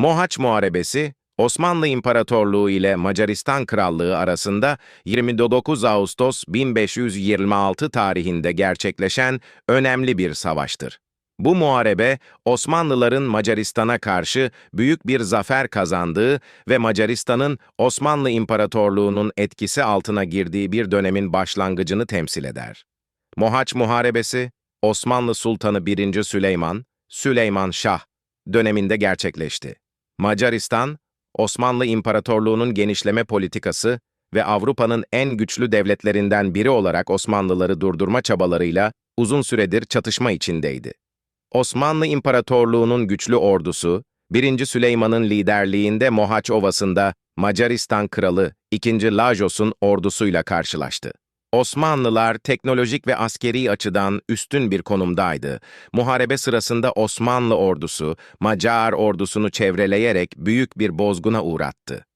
Mohaç Muharebesi, Osmanlı İmparatorluğu ile Macaristan Krallığı arasında 29 Ağustos 1526 tarihinde gerçekleşen önemli bir savaştır. Bu muharebe, Osmanlıların Macaristan'a karşı büyük bir zafer kazandığı ve Macaristan'ın Osmanlı İmparatorluğu'nun etkisi altına girdiği bir dönemin başlangıcını temsil eder. Mohaç Muharebesi, Osmanlı Sultanı 1. Süleyman, Süleyman Şah döneminde gerçekleşti. Macaristan, Osmanlı İmparatorluğu'nun genişleme politikası ve Avrupa'nın en güçlü devletlerinden biri olarak Osmanlıları durdurma çabalarıyla uzun süredir çatışma içindeydi. Osmanlı İmparatorluğu'nun güçlü ordusu, 1. Süleyman'ın liderliğinde Mohaç Ovası'nda Macaristan Kralı 2. Lajos'un ordusuyla karşılaştı. Osmanlılar teknolojik ve askeri açıdan üstün bir konumdaydı. Muharebe sırasında Osmanlı ordusu, Macar ordusunu çevreleyerek büyük bir bozguna uğrattı.